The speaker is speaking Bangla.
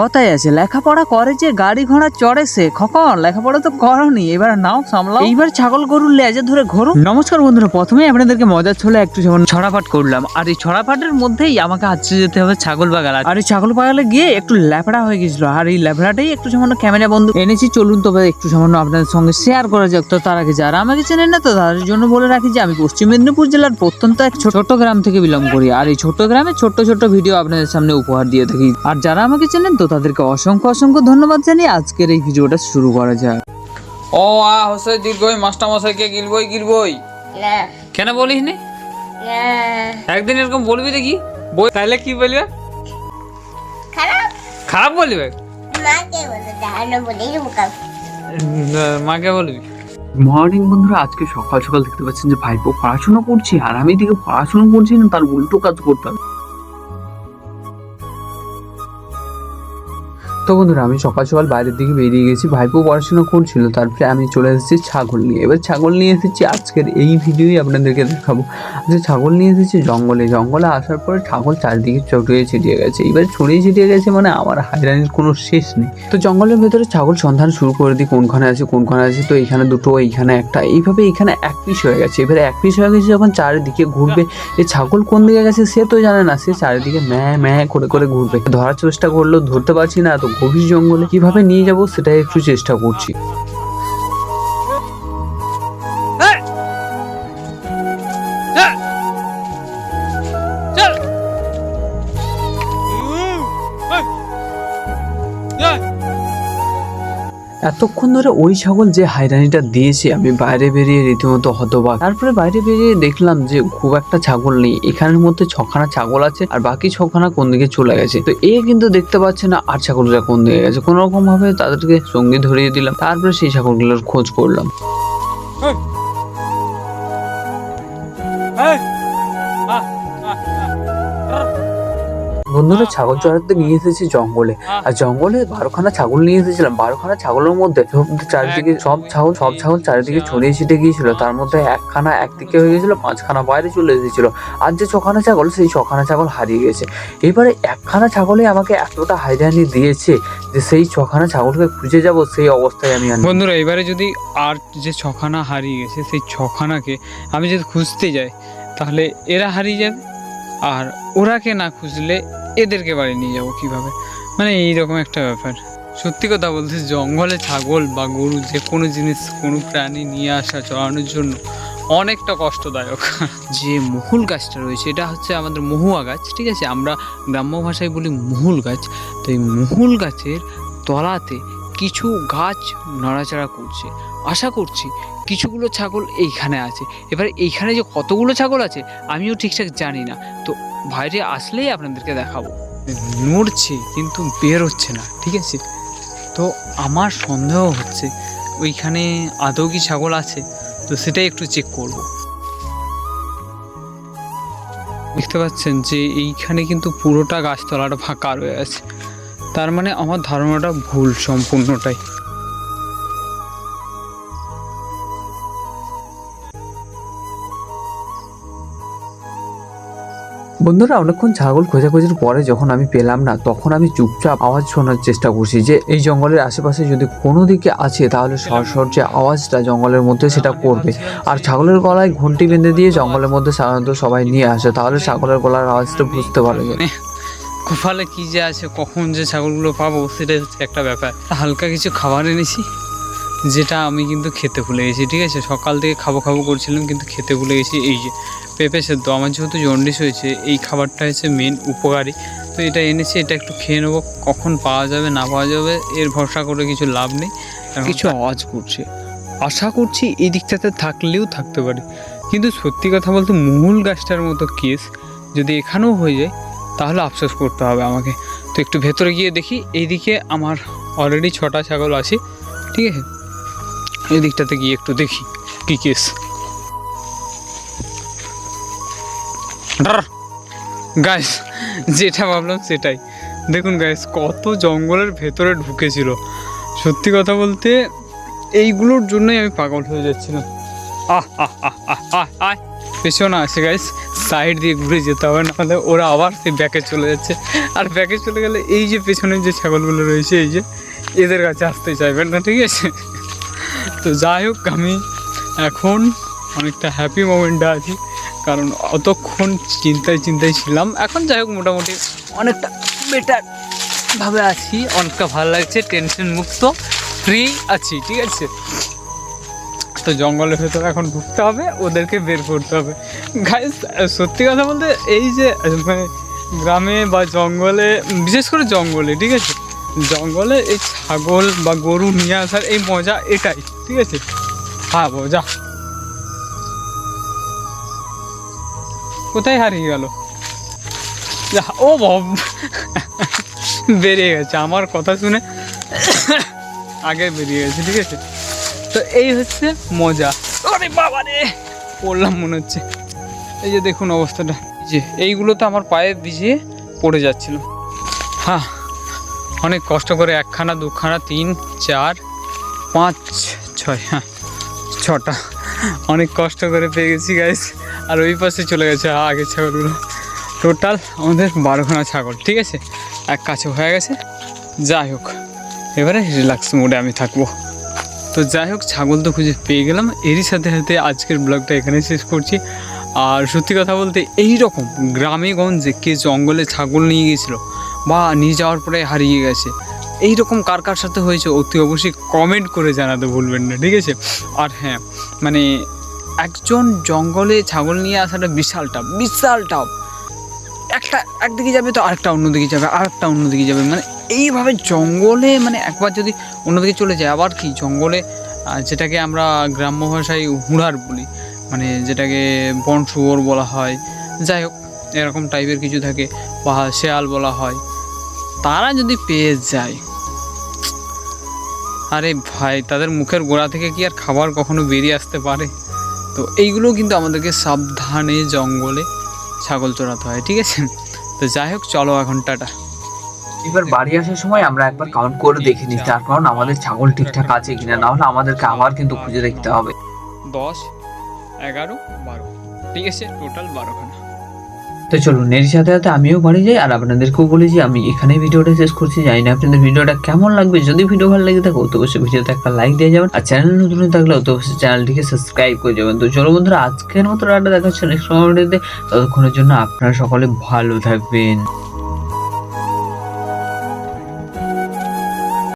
কথাই আছে লেখাপড়া করে যে গাড়ি ঘোড়া চড়ে সে খকন লেখাপড়া তো করনি এবার নাও সামলাও। এইবার ছাগল গরুর লেজে ধরে ঘোরো। নমস্কার বন্ধুরা প্রথমেই আপনাদেরকে মজার ছলে একটু যেমন ছড়াপাট করলাম আর এই ছড়াপাটের মধ্যেই আমাকে আজকে যেতে হবে ছাগল বাগাল আর এই ছাগল বাগালে গিয়ে একটু ল্যাপড়া হয়ে গেছিল আর এই ল্যাপড়াটাই একটু সামান্য ক্যামেরা বন্ধু। এনেছি চলুন তবে একটু সামান্য আপনাদের সঙ্গে শেয়ার করা যাক। তো তার আগে যারা আমাকে চেনেন না তো তাদের জন্য বলে রাখি যে আমি পশ্চিম মেদিনীপুর জেলার প্রত্যন্ত এক ছোট গ্রাম থেকে বিলং করি আর এই ছোট্ট গ্রামে ছোট্ট ছোট্ট ভিডিও আপনাদের সামনে উপহার দিয়ে থাকি। আর যারা আমাকে চেনেন তো তাদেরকে অসংখ্য অসংখ্য ধন্যবাদ জানিয়ে আজকের এই ভিডিওটা শুরু করা যাক। ও আ হসে দীর্ঘই মাস্টার মশাইকে গিলবই গিলবই। না কেন বলিস নি না একদিন এরকম বলবি দেখি? বই তাহলে কি বলবে? খারাপ। খারাপ বলবে? মাকে বলবি মর্নিং বন্ধুরা আজকে সকাল সকাল দেখতে পাচ্ছেন যে ভাইপো পড়াশোনা করছি আর আমি এদিকে পড়াশোনা করছি না তার উল্টো কাজ করতে তো বন্ধুরা, আমি সকাল সকাল বাইরের দিকে বেরিয়ে গেছি। ভাইপো পড়াশোনা করছিল, তারপরে আমি চলে এসেছি ছাগল নিয়ে। এবার ছাগল নিয়ে এসেছি আজকের এই ভিডিওই আপনাদেরকে দেখাবো। আজকে ছাগল নিয়ে এসেছি জঙ্গলে। জঙ্গলে আসার পরে ছাগল চারিদিকে ছড়িয়ে ছিটিয়ে গেছে। এবার ছড়িয়ে ছিটিয়ে গেছে মানে আমার হাইরানির কোনো শেষ নেই। তো জঙ্গলের ভেতরে ছাগল সন্ধান শুরু করে দিই, কোনখানে আছে কোনখানে আছে। তো এখানে দুটো, এইখানে একটা। এইভাবে এখানে এক পিস হয়ে গেছে। এবারে এক পিস হয়ে গেছে যখন চারিদিকে ঘুরবে এই ছাগল কোন দিকে গেছে সে তো জানে না। সে চারিদিকে ম্যা ম্যা করে করে ঘুরবে। ধরার চেষ্টা করলেও ধরতে পারছি না। এত গভীর জঙ্গলে কীভাবে নিয়ে যাব সেটাই একটু চেষ্টা করছি। এতক্ষণ ধরে ওই ছাগল যে হাইরানিটা দিয়েছে, আমি বাইরে বেরিয়ে রীতিমতো হতবাক। তারপরে বাইরে বেরিয়ে দেখলাম যে খুব একটা ছাগল নেই। এখানের মধ্যে ছখানা ছাগল আছে আর বাকি ছখানা কোন দিকে চলে গেছে। তো এ কিন্তু দেখতে পাচ্ছে না আর ছাগলটা কোন দিকে গেছে। কোনো রকম ভাবে তাদেরকে সঙ্গী ধরিয়ে দিলাম। তারপরে সেই ছাগলগুলোর খোঁজ করলাম। বন্ধুরা ছাগল চড়াতে নিয়ে এসেছি জঙ্গলে। আর জঙ্গলে বারোখানা ছাগল নিয়ে এসেছিলাম। বারোখানা ছাগলের মধ্যে চারিদিকে সব ছাগল সব ছাগল চারিদিকে ছড়িয়ে ছিটে গিয়েছিল। তার মধ্যে একখানা একদিকে হয়ে গেছিল পাঁচখানা বাইরে চলে এসেছিল। আর যে ছখানা ছাগল সেই ছখানা ছাগল হারিয়ে গেছে। এবারে একখানা ছাগলে আমাকে এতটা হাইরানি দিয়েছে যে সেই ছখানা ছাগলকে খুঁজে যাব সেই অবস্থায় আমি বন্ধুরা এবারে যদি আর যে ছখানা হারিয়ে গেছে সেই ছখানাকে আমি যদি খুঁজতে যাই তাহলে এরা হারিয়ে যাবে। আর ওরাকে না খুঁজলে এদেরকে বাড়ি নিয়ে যাব কীভাবে? মানে এইরকম একটা ব্যাপার। সত্যি কথা বলতে, জঙ্গলে ছাগল বা গরু যে কোনো জিনিস, কোনো প্রাণী নিয়ে আসা, চড়ানোর জন্য অনেকটা কষ্টদায়ক। যে মহুল গাছটা রয়েছে, এটা হচ্ছে আমাদের মহুয়া গাছ, ঠিক আছে? আমরা গ্রাম্য ভাষায় বলি মহুল গাছ। তো এই মহুল গাছের তলাতে কিছু গাছ নড়াচড়া করছে। আশা করছি কিছুগুলো ছাগল এইখানে আছে। এবারে এইখানে যে কতগুলো ছাগল আছে, আমিও ঠিকঠাক জানি না। তো বাইরে আসলেই আপনাদেরকে দেখাবো। নড়ছে কিন্তু বের হচ্ছে না, ঠিক আছে? তো আমার সন্দেহ হচ্ছে ওইখানে আদৌ কি ছাগল আছে? তো সেটাই একটু চেক করব। দেখতে পাচ্ছেন যে এইখানে কিন্তু পুরোটা গাছতলাটা ফাঁকা রয়ে আছে। তার মানে আমার ধারণাটা ভুল সম্পূর্ণটাই। বন্ধুরা, অনেকক্ষণ ছাগল খোঁজাখুঁজির পরে যখন আমি পেলাম না, তখন আমি চুপচাপ আওয়াজ শোনার চেষ্টা করছি যে, এই জঙ্গলের আশেপাশে যদি কোনো দিকে আছে, তাহলে সরসর যে আওয়াজটা জঙ্গলের মধ্যে সেটা করবে। আর ছাগলের গলায় ঘন্টি বেঁধে দিয়ে জঙ্গলের মধ্যে সাধারণত সবাই নিয়ে আসে, তাহলে ছাগলের গলার আওয়াজটা বুঝতে পারে যে কপালে কি যে আছে, কখন যে ছাগলগুলো পাবো, সেটাই হচ্ছে একটা ব্যাপার। হালকা কিছু খাবার এনেছি, যেটা আমি কিন্তু খেতে ভুলে গেছি, ঠিক আছে? সকাল থেকে খাব খাব করছিলাম, কিন্তু খেতে ভুলে গেছি। এই যে পেঁপে সেদ্ধ আমার যেহেতু জন্ডিস হয়েছে এই খাবারটা হচ্ছে মেন উপকারী। তো এটা এনেছি এটা একটু খেয়ে নেব কখন পাওয়া যাবে না পাওয়া যাবে এর ভরসা করে কিছু লাভ নেই। কিছু আওয়াজ করছে। আশা করছি এই দিকটাতে থাকলেও থাকতে পারে। কিন্তু সত্যি কথা বলতে মহুল গাছটার মতো কেস। যদি এখানেও হয়ে যায় তাহলে আফসোস করতে হবে আমাকে। তো একটু ভেতরে গিয়ে দেখি এইদিকে আমার অলরেডি ছটা ছাগল আছে ঠিক আছে? এই দিকটাতে গিয়ে একটু দেখি কী কেস গাইস যেটা ভাবলাম সেটাই। দেখুন গাইস কত জঙ্গলের ভেতরে ঢুকেছিল। সত্যি কথা বলতে, এইগুলোর জন্যই আমি পাগল হয়ে যাচ্ছিলাম। আহ আহ আহ আহ আহ পেছনে আছে গাইস সাইড দিয়ে ঘুরে যেতে হবে নাহলে ওরা আবার সেই ব্যাকে চলে যাচ্ছে। আর ব্যাকে চলে গেলে এই যে পেছনের যে ছাগলগুলো রয়েছে, এই যে এদের কাছে আসতে চাইবেন না, ঠিক আছে? তো যাই হোক, আমি এখন অনেকটা হ্যাপি মোমেন্টে আছি। কারণ অতক্ষণ চিন্তায় চিন্তায় ছিলাম। এখন যাই হোক, মোটামুটি অনেকটা বেটার ভাবে আছি। অনেকটা ভালো লাগছে টেনশন মুক্ত ফ্রি আছি, ঠিক আছে? তো জঙ্গলের ভেতরে এখন ঢুকতে হবে, ওদেরকে বের করতে হবে। গাইস সত্যি কথা বলতে এই যে মানে গ্রামে বা জঙ্গলে, বিশেষ করে জঙ্গলে, ঠিক আছে? জঙ্গলে এই ছাগল বা গরু নিয়ে আসার এই মজা এটাই, ঠিক আছে? হ্যাঁ যা কোথায় হারিয়ে গেল? ও বাব। বেরিয়ে গেছে, আমার কথা শুনে আগে বেরিয়ে গেছে, ঠিক আছে? তো এই হচ্ছে মজা। আরে বাবা রে, পড়লাম মনে হচ্ছে। এই যে দেখুন অবস্থাটা। যে, এইগুলো তো আমার পায়ে ভিজিয়ে পড়ে যাচ্ছিল। হ্যাঁ অনেক কষ্ট করে একখানা, দুখানা, তিন, চার, পাঁচ, ছয় হ্যাঁ ছটা। অনেক কষ্ট করে পেয়ে গেছি গাইস আর ওই পাশে চলে গেছে আগের ছাগলগুলো। টোটাল আমাদের বারোখানা ছাগল, ঠিক আছে? এক কাছে হয়ে গেছে। যাই হোক, এবারে রিল্যাক্স মোডে আমি থাকব। তো যাই হোক, ছাগল তো খুঁজে পেয়ে গেলাম। এরই সাথে সাথে আজকের ব্লগটা এখানে শেষ করছি। আর সত্যি কথা বলতে এই রকম গ্রামে গঞ্জে কে জঙ্গলে ছাগল নিয়ে গেছিল বা নিয়ে যাওয়ার পরে হারিয়ে গেছে এই রকম কার কার সাথে হয়েছে অতি অবশ্যই কমেন্ট করে জানাতে ভুলবেন না, ঠিক আছে? আর হ্যাঁ মানে একজন জঙ্গলে ছাগল নিয়ে আসাটা বিশাল টাপ বিশাল টাপ একটা একদিকে যাবে তো আরেকটা অন্যদিকে যাবে, আরেকটা অন্যদিকে যাবে। মানে এইভাবে জঙ্গলে মানে একবার যদি অন্যদিকে চলে যায়, আবার কি জঙ্গলে যেটাকে আমরা গ্রাম্য ভাষায় হুড়ার বলি মানে যেটাকে বন শুয়োর বলা হয়, যাই হোক, এরকম টাইপের কিছু থাকে, বা শেয়াল বলা হয়, তারা যদি পেয়ে যায়, আরে ভাই, তাদের মুখের গোড়া থেকে কি আর খাবার কখনো বেরিয়ে আসতে পারে? তো এইগুলো কিন্তু আমাদেরকে সাবধানে জঙ্গলে ছাগল চড়াতে হয় ঠিক আছে? তো যাই হোক চলো এখন টাটা। এবার বাড়ি আসার সময় আমরা একবার কাউন্ট করে দেখে নিই তার কারণ আমাদের ছাগল ঠিকঠাক আছে কিনা না হলে আমাদেরকে আবার কিন্তু খুঁজে দেখতে হবে। দশ এগারো বারো ঠিক আছে? টোটাল বারোখানা। তো চলুন এর সাথে সাথে আমিও বাড়ি যাই, আর আপনাদেরকেও বলি যে আমি এখানে ভিডিওটা শেষ করছি। জানি না আপনাদের ভিডিওটা কেমন লাগবে। যদি ভিডিও ভালো লাগে থাকে অত অবশ্যই ভিডিওতে একটা লাইক দিয়ে যাবেন। আর চ্যানেল নতুন থাকলে অত অবশ্যই চ্যানেলটিকে সাবস্ক্রাইব করে যাবেন। তো চলো বন্ধুরা, আজকের মতো রাটা দেখা হচ্ছে নেক্সট ততক্ষণের জন্য আপনারা সকলে ভালো থাকবেন।